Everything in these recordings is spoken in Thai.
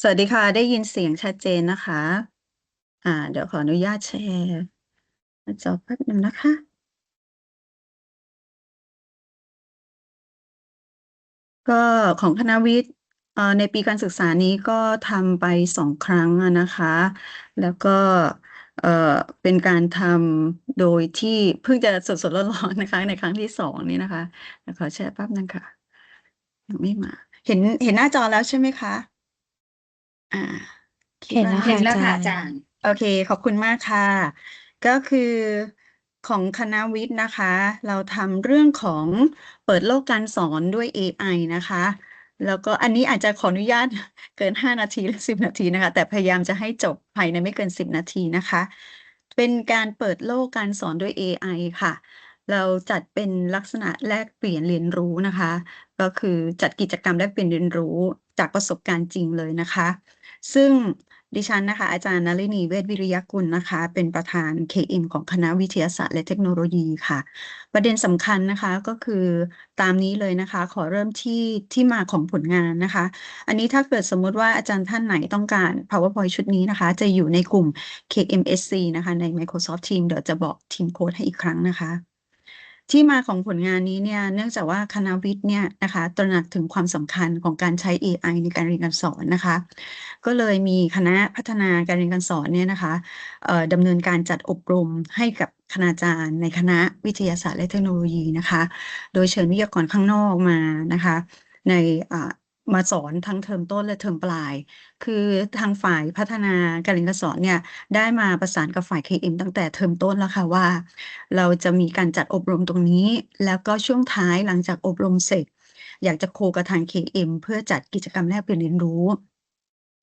สวัสดีค่ะ ได้ยินเสียงชัดเจนนะคะ อ่า เดี๋ยวขออนุญาตแชร์หน้าจอแป๊บหนึ่งนะคะ ก็ของคณะวิทย์เอ่อในปีการศึกษานี้ก็ทำไปสองครั้งอะนะคะ แล้วก็เอ่อเป็นการทำโดยที่เพิ่งจะสดๆร้อนๆนะคะ ในครั้งที่สองนี้นะคะเดี๋ยวขอแชร์แป๊บนึงค่ะยังไม่มา เห็นเห็นหน้าจอแล้วใช่ไหมคะ อ่า คิดเห็นว่าแล้วน่าค่ะจะแล้วค่ะอาจารย์ โอเค ขอบคุณมากค่ะ ก็คือของคณะวิทย์นะคะ เราทำเรื่องของเปิดโลกการสอนด้วย AI นะคะ แล้วก็อันนี้อาจจะขออนุญาต เกิน 5 นาทีหรือ 10 นาทีนะคะ แต่พยายามจะให้จบภายในไม่เกิน 10 นาทีนะคะ เป็นการเปิดโลกการสอนด้วย AI ค่ะ เราจัดเป็นลักษณะแลกเปลี่ยนเรียนรู้นะคะ ก็คือจัดกิจกรรมแลกเปลี่ยนเรียนรู้จากประสบการณ์จริงเลยนะคะ ซึ่งดิฉันนะคะ อาจารย์นลินีเวชวิริยกุลนะคะ เป็นประธาน KM ของคณะวิทยาศาสตร์และเทคโนโลยีค่ะ ประเด็นสำคัญนะคะก็คือตามนี้เลยนะคะ ขอเริ่มที่ที่มาของผลงานนะคะ อันนี้ถ้าเกิดสมมติว่าอาจารย์ท่านไหนต้องการ PowerPoint ชุดนี้นะคะ จะอยู่ในกลุ่ม KMSC นะคะ ใน Microsoft Teams เดี๋ยวจะบอกทีมโค้ดให้อีกครั้งนะคะ ที่มาของผลงานนี้เนี่ยเนื่องจากว่าคณะวิทย์เนี่ยนะคะตระหนักถึงความสำคัญของการใช้ AI ในการเรียนการสอนนะคะ ก็เลยมีคณะพัฒนาการเรียนการสอนเนี่ยนะคะดำเนินการจัดอบรมให้กับคณาจารย์ในคณะวิทยาศาสตร์และเทคโนโลยีนะคะ โดยเชิญวิทยากรข้างนอกมานะคะ ใน มาสอนทั้งเทอมต้นและเทอมปลาย คือทางฝ่ายพัฒนาการเรียนการสอนเนี่ยได้มาประสานกับฝ่าย KM ตั้งแต่เทอมต้นแล้วค่ะว่า เราจะมีการจัดอบรมตรงนี้ แล้วก็ช่วงท้ายหลังจากอบรมเสร็จ อยากจะโคกับทาง KM เพื่อจัดกิจกรรมแลกเปลี่ยนเรียนรู้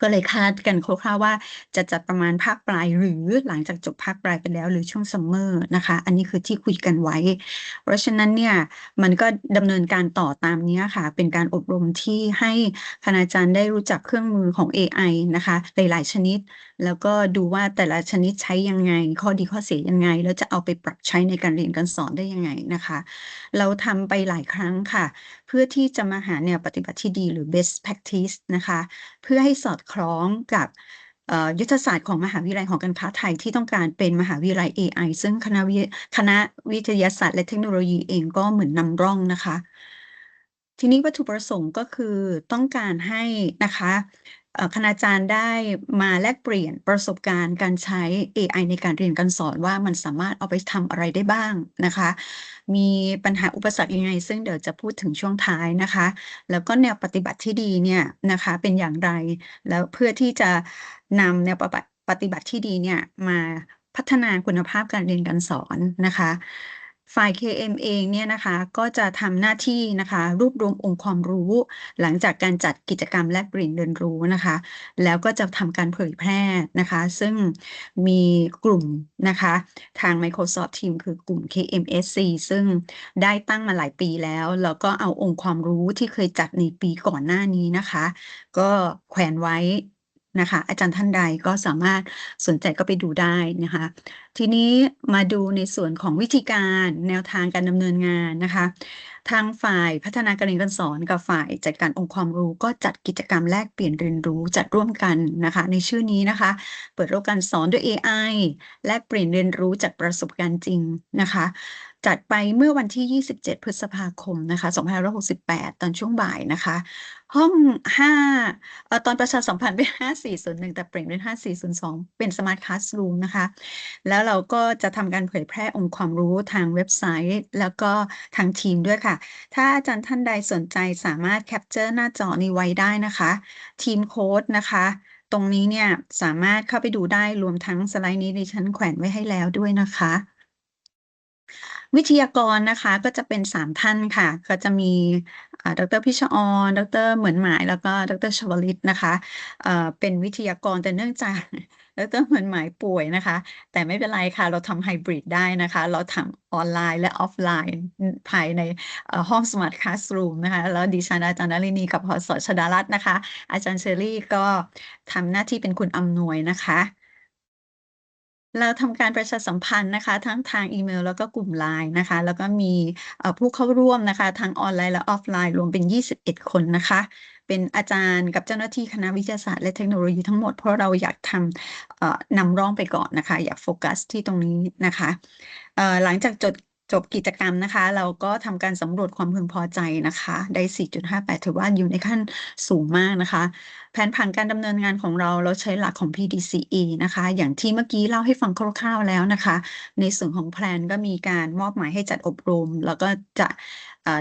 ก็เลยคาดกันคร่าวๆว่าจะจัดประมาณภาคปลายหรือหลังจากจบภาคปลายไปแล้วหรือช่วงซัมเมอร์นะคะ อันนี้คือที่คุยกันไว้ เพราะฉะนั้นเนี่ยมันก็ดำเนินการต่อตามนี้ค่ะ เป็นการอบรมที่ให้คณาจารย์ได้รู้จักเครื่องมือของ AI นะคะ หลายๆ ชนิด แล้วก็ดูว่าแต่ละชนิดใช้ยังไง ข้อดีข้อเสียยังไง แล้วจะเอาไปปรับใช้ในการเรียนการสอนได้ยังไงนะคะ เราทำไปหลายครั้งค่ะเพื่อที่จะมาหาแนวปฏิบัติที่ดีหรือ best practice นะคะ เพื่อให้สอดคล้องกับยุทธศาสตร์ของมหาวิทยาลัยของการค้าไทยที่ต้องการเป็นมหาวิทยาลัย AI ซึ่งคณะวิคณะวิทยาศาสตร์และเทคโนโลยีเองก็เหมือนนำร่องนะคะ ทีนี้วัตถุประสงค์ก็คือต้องการให้นะคะ คณาจารย์ได้มาแลกเปลี่ยนประสบการณ์การใช้ AI ในการเรียนการสอนว่ามันสามารถเอาไปทำอะไรได้บ้างนะคะ มีปัญหาอุปสรรคยังไง ซึ่งเดี๋ยวจะพูดถึงช่วงท้ายนะคะ แล้วก็แนวปฏิบัติที่ดีเนี่ยนะคะเป็นอย่างไร แล้วเพื่อที่จะนำแนวปฏิบัติปฏิบัติที่ดีเนี่ยมาพัฒนาคุณภาพการเรียนการสอนนะคะ ฝ่าย KM เองเนี่ยนะคะก็จะทำหน้าที่นะคะ รวบรวมองค์ความรู้ หลังจากการจัดกิจกรรมแลกเปลี่ยนเรียนรู้นะคะ แล้วก็จะทำการเผยแพร่นะคะ ซึ่งมีกลุ่มนะคะ ทาง Microsoft Team คือกลุ่ม KMSC ซึ่งได้ตั้งมาหลายปีแล้ว แล้วก็เอาองค์ความรู้ที่เคยจัดในปีก่อนหน้านี้นะคะ ก็แขวนไว้ นะคะ อาจารย์ท่านใดก็สามารถสนใจก็ไปดูได้นะคะ ทีนี้มาดูในส่วนของวิธีการแนวทางการดำเนินงานนะคะ ทางฝ่ายพัฒนาการเรียนการสอนกับฝ่ายจัดการองค์ความรู้ก็จัดกิจกรรมแลกเปลี่ยนเรียนรู้จัดร่วมกันนะคะ ในชื่อนี้นะคะ เปิดโลกการสอนด้วย AI แลกเปลี่ยนเรียนรู้จากประสบการณ์จริงนะคะจัดไปเมื่อวันที่ 27 พฤษภาคม นะคะ 2568 ตอนช่วงบ่ายนะคะ ห้อง5เอ่อตอนประชาสัมพันธ์เป็น5401แต่เปลี่ยนเป็น5402เป็นสมาร์ทคลาสรูมนะคะ แล้วเราก็จะทำการเผยแพร่องค์ความรู้ทางเว็บไซต์ แล้วก็ทางทีมด้วยค่ะ ถ้าอาจารย์ท่านใดสนใจสามารถแคปเจอร์หน้าจอนี้ไว้ได้นะคะ ทีมโค้ดนะคะตรงนี้เนี่ยสามารถเข้าไปดูได้รวมทั้งสไลด์นี้ดิฉันแขวนไว้ให้แล้วด้วยนะคะ วิทยากรนะคะก็จะเป็นสามท่านค่ะ ก็จะมีอ่าดรพิชออนดรเหมือนหมาย แล้วก็ดรชวลิตนะคะเเป็นวิทยากรแต่เนื่องจากดรเหมือนหมายป่วยนะคะ แต่ไม่เป็นไรค่ะ เราทำไฮบริดได้นะคะ เราทำออนไลน์และออฟไลน์ภายในห้องสมาร์ทคลาสรูมนะคะ แล้วดิฉันอาจารย์นลินีกับพศชดารัตน์นะคะ อาจารย์เชอรี่ก็ทำหน้าที่เป็นคุณอำนวยนะคะ เราทำการประชาสัมพันธ์นะคะ ทั้งทางอีเมล แล้วก็กลุ่มไลน์นะคะ แล้วก็มีผู้เข้าร่วมนะคะ ทั้งออนไลน์และออฟไลน์รวมเป็น 21 คนนะคะเป็นอาจารย์กับเจ้าหน้าที่คณะวิทยาศาสตร์และเทคโนโลยีทั้งหมด เพราะเราอยากทำนำร่องไปก่อนนะคะ อยากโฟกัสที่ตรงนี้นะคะหลังจากจดจบกิจกรรมนะคะ เราก็ทำการสำรวจความพึงพอใจนะคะ ได้ 4.58 ถือว่าอยู่ในขั้นสูงมากนะคะ ผนผังการดำเนินงานของเราเราใช้หลักของ PDCE นะคะ อย่างที่เมื่อกี้เล่าให้ฟังคร่าวๆแล้วนะคะ ในส่วนของแพลนก็มีการมอบหมายให้จัดอบรม แล้วก็จะ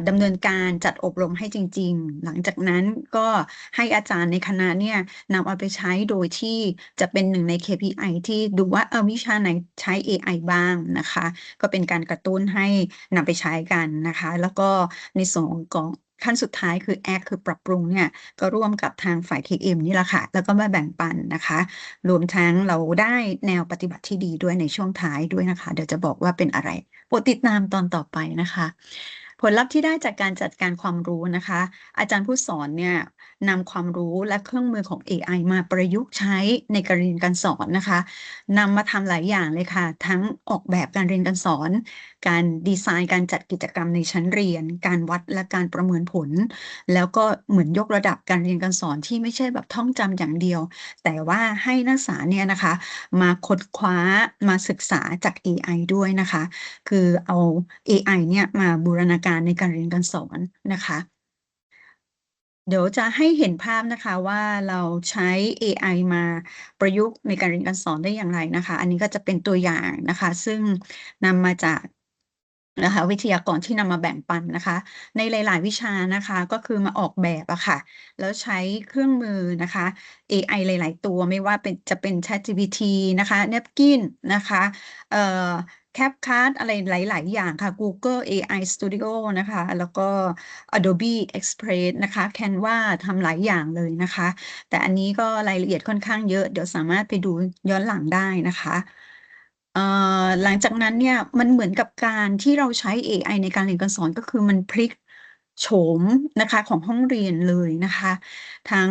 ดำเนินการจัดอบรมให้จริง ๆ หลังจากนั้นก็ให้อาจารย์ในคณะเนี่ยนำเอาไปใช้โดยที่จะเป็นหนึ่งใน KPI ที่ดูว่าเออวิชาไหนใช้ AI บ้างนะคะ ก็เป็นการกระตุ้นให้นำไปใช้กันนะคะ แล้วก็ในส่วนของ ขั้นสุดท้ายคือแอคคือปรับปรุงเนี่ยก็ร่วมกับทางฝ่าย KM นี่แหละค่ะ แล้วก็มาแบ่งปันนะคะ รวมทั้งเราได้แนวปฏิบัติที่ดีด้วยในช่วงท้ายด้วยนะคะ เดี๋ยวจะบอกว่าเป็นอะไรโปรดติดตามตอนต่อไปนะคะ ผลลัพธ์ที่ได้จากการจัดการความรู้นะคะ อาจารย์ผู้สอนเนี่ย นำความรู้และเครื่องมือของ AI มาประยุกต์ใช้ในการเรียนการสอนนะคะนำมาทำหลายอย่างเลยค่ะ ทั้งออกแบบการเรียนการสอน การดีไซน์การจัดกิจกรรมในชั้นเรียน การวัดและการประเมินผล แล้วก็เหมือนยกระดับการเรียนการสอนที่ไม่ใช่แบบท่องจำอย่างเดียว แต่ว่าให้นักศึกษาเนี่ยนะคะ มาค้นคว้ามาศึกษาจาก AI ด้วยนะคะ คือเอา AI เนี่ยมาบูรณาการในการเรียนการสอนนะคะ เดี๋ยวจะให้เห็นภาพนะคะว่าเราใช้ AI มาประยุกต์ในการเรียนการสอนได้อย่างไรนะคะ อันนี้ก็จะเป็นตัวอย่างนะคะ ซึ่งนำมาจากนะคะวิทยากรที่นำมาแบ่งปันนะคะ ในหลาย ๆ วิชานะคะก็คือมาออกแบบอะค่ะ แล้วใช้เครื่องมือนะคะ AI หลาย ๆ ตัวไม่ว่าเป็นจะเป็น ChatGPT นะคะ Napkin นะคะเอ่อ CapCut อะไรหลาย ๆ อย่างค่ะ Google AI Studio นะคะ แล้วก็ Adobe Express นะคะ Canva ทำหลายอย่างเลยนะคะ แต่อันนี้ก็รายละเอียดค่อนข้างเยอะ เดี๋ยวสามารถไปดูย้อนหลังได้นะคะเอ่อหลังจากนั้นเนี่ยมันเหมือนกับการที่เราใช้ AI ในการเรียนการสอนก็คือมันพลิกโฉมนะคะของห้องเรียนเลยนะคะ ทั้ง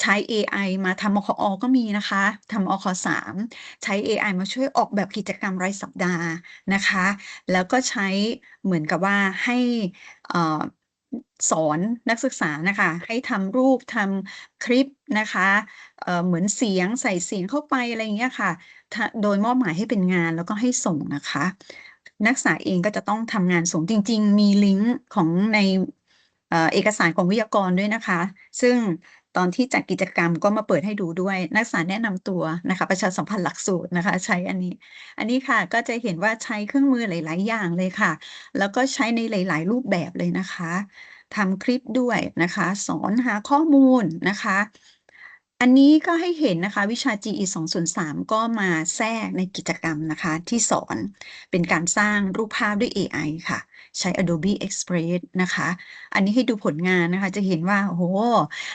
ใช้ AI มาทำมคอ ก็มีนะคะทำอคสามใช้ AI มาช่วยออกแบบกิจกรรมรายสัปดาห์นะคะ แล้วก็ใช้เหมือนกับว่าให้อ่อสอนนักศึกษานะคะ ให้ทำรูปทำคลิปนะคะเเหมือนเสียงใส่เสียงเข้าไปอะไรอย่างเงี้ยค่ะ โดยมอบหมายให้เป็นงานแล้วก็ให้ส่งนะคะ นักศึกษาเองก็จะต้องทำงานส่งจริง ๆ มีลิงก์ของในเอกสารของวิทยากรด้วยนะคะ ซึ่ง ตอนที่จัดกิจกรรมก็มาเปิดให้ดูด้วย นักศึกษาแนะนำตัวนะคะ ประชาสัมพันธ์หลักสูตรนะคะ ใช้อันนี้ อันนี้ค่ะก็จะเห็นว่าใช้เครื่องมือหลาย ๆ อย่างเลยค่ะ แล้วก็ใช้ในหลาย ๆ รูปแบบเลยนะคะทำคลิปด้วยนะคะ สอนหาข้อมูลนะคะ อันนี้ก็ให้เห็นนะคะวิชา GE 203ก็มาแทรกในกิจกรรมนะคะที่สอนเป็นการสร้างรูปภาพด้วย AI ค่ะ ใช้ Adobe Express นะคะ อันนี้ให้ดูผลงานนะคะ จะเห็นว่าโอ้โห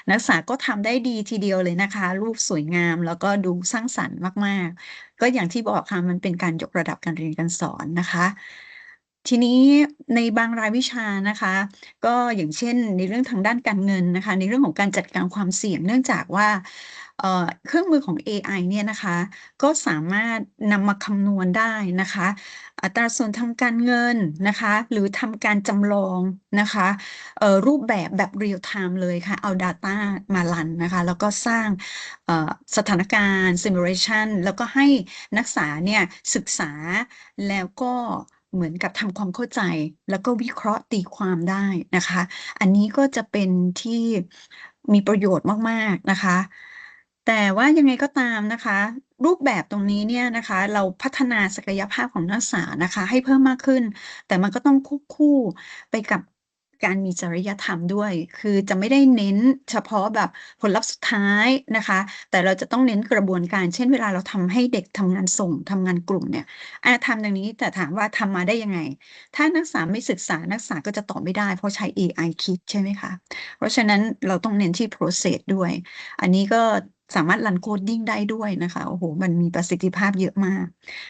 นักศึกษาก็ทำได้ดีทีเดียวเลยนะคะ รูปสวยงามแล้วก็ดูสร้างสรรค์มาก ๆ ก็อย่างที่บอกค่ะมันเป็นการยกระดับการเรียนการสอนนะคะ ทีนี้ในบางรายวิชานะคะ ก็อย่างเช่นในเรื่องทางด้านการเงินนะคะ ในเรื่องของการจัดการความเสี่ยง เนื่องจากว่าเครื่องมือของ AI เนี่ยนะคะ ก็สามารถนำมาคำนวณได้นะคะ อัตราส่วนทางการเงินนะคะ หรือทำการจำลองนะคะรูปแบบแบบเรียลไทม์เลยค่ะ เอา Data มารันนะคะ แล้วก็สร้างสถานการณ์ simulation แล้วก็ให้นักศึกษาเนี่ยศึกษาแล้วก็ เหมือนกับทำความเข้าใจ แล้วก็วิเคราะห์ตีความได้นะคะ อันนี้ก็จะเป็นที่มีประโยชน์มากๆนะคะ แต่ว่ายังไงก็ตามนะคะ รูปแบบตรงนี้เนี่ยนะคะ เราพัฒนาศักยภาพของนักศึกษานะคะ ให้เพิ่มมากขึ้น แต่มันก็ต้องควบคู่ไปกับ การมีจริยธรรมด้วย คือจะไม่ได้เน้นเฉพาะแบบผลลัพธ์สุดท้ายนะคะ แต่เราจะต้องเน้นกระบวนการ เช่นเวลาเราทำให้เด็กทำงานส่งทำงานกลุ่มเนี่ยอาทำอย่างนี้แต่ถามว่าทำมาได้ยังไง ถ้านักศึกษาไม่ศึกษานักศึกษาก็จะตอบไม่ได้เพราะใช้ AI คิดใช่ไหมคะ เพราะฉะนั้นเราต้องเน้นที่ process ด้วย อันนี้ก็สามารถรันโคดดิ้งได้ด้วยนะคะโอ้โหมันมีประสิทธิภาพเยอะมาก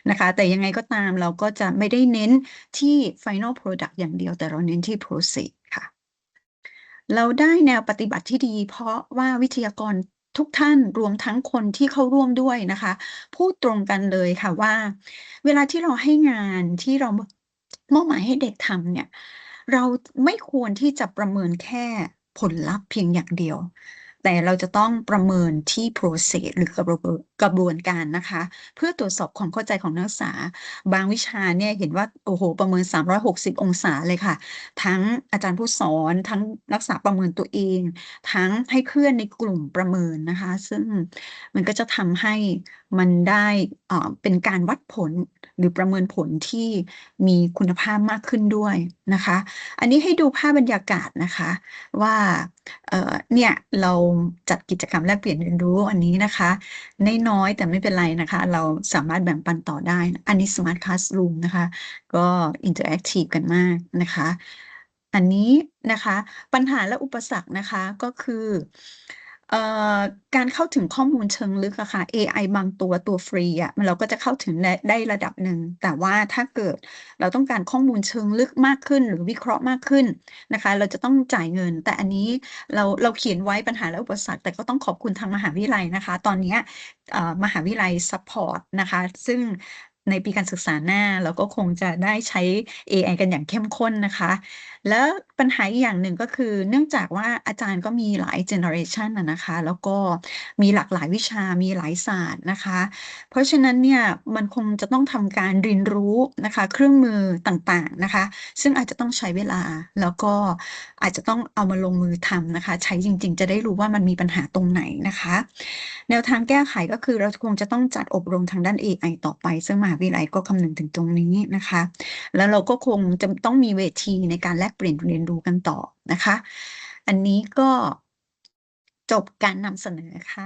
นะคะ แต่ยังไงก็ตามเราก็จะไม่ได้เน้นที่ final product อย่างเดียวแต่เราเน้นที่ process เราได้แนวปฏิบัติที่ดี เพราะว่าวิทยากรทุกท่านรวมทั้งคนที่เข้าร่วมด้วยนะคะ พูดตรงกันเลยค่ะว่า เวลาที่เราให้งานที่เรามอบหมายให้เด็กทำเนี่ย เราไม่ควรที่จะประเมินแค่ผลลัพธ์เพียงอย่างเดียว แต่เราจะต้องประเมินที่ process หรือกระบวนกระบวนการนะคะ เพื่อตรวจสอบความเข้าใจของนักศึกษา บางวิชาเนี่ยเห็นว่า โอ้โห ประเมิน 360 องศาเลยค่ะ ทั้งอาจารย์ผู้สอนทั้งนักศึกษาประเมินตัวเอง ทั้งให้เพื่อนในกลุ่มประเมินนะคะ ซึ่งมันก็จะทำให้มันได้เป็นการวัดผล หรือประเมินผลที่มีคุณภาพมากขึ้นด้วยนะคะ อันนี้ให้ดูภาพบรรยากาศนะคะว่าเเนี่ยเราจัดกิจกรรมแลกเปลี่ยนเรียนรู้อันนี้นะคะน้อยๆแต่ไม่เป็นไรนะคะ เราสามารถแบ่งปันต่อได้ อันนี้ Smart Classroom นะคะ ก็อินเตอร์แอคทีฟกันมากนะคะ อันนี้นะคะปัญหาและอุปสรรคนะคะก็คือ เอ่อการเข้าถึงข้อมูลเชิงลึกอะค่ะ AI บางตัวตัวฟรีอะเราก็จะเข้าถึงได้ได้ระดับหนึ่ง แต่ว่าถ้าเกิดเราต้องการข้อมูลเชิงลึกมากขึ้น หรือวิเคราะห์มากขึ้นนะคะ เราจะต้องจ่ายเงิน แต่อันนี้เราเราเขียนไว้ปัญหาและอุปสรรค แต่ก็ต้องขอบคุณทางมหาวิทยาลัยนะคะ ตอนเนี้ยเอ่อมหาวิทยาลัยซัพพอร์ตนะคะ ซึ่งในปีการศึกษาหน้า เราก็คงจะได้ใช้ AI กันอย่างเข้มข้นนะคะ แล้วปัญหาอีกอย่างหนึ่งก็คือเนื่องจากว่าอาจารย์ก็มีหลายเจเนอเรชันนะคะ แล้วก็มีหลากหลายวิชามีหลายศาสตร์นะคะ เพราะฉะนั้นเนี่ยมันคงจะต้องทำการเรียนรู้นะคะ เครื่องมือต่างๆนะคะ ซึ่งอาจจะต้องใช้เวลาแล้วก็อาจจะต้องเอามาลงมือทำนะคะ ใช้จริง ๆ จะได้รู้ว่ามันมีปัญหาตรงไหนนะคะ แนวทางแก้ไขก็คือเราคงจะต้องจัดอบรมทางด้าน AI ต่อไป ซึ่งมหาวิทยาลัยก็คำนึงถึงตรงนี้นะคะ แล้วเราก็คงจะต้องมีเวทีในการแลกเปลี่ยนเรียนรู้กันต่อนะคะ อันนี้ก็จบการนำเสนอค่ะ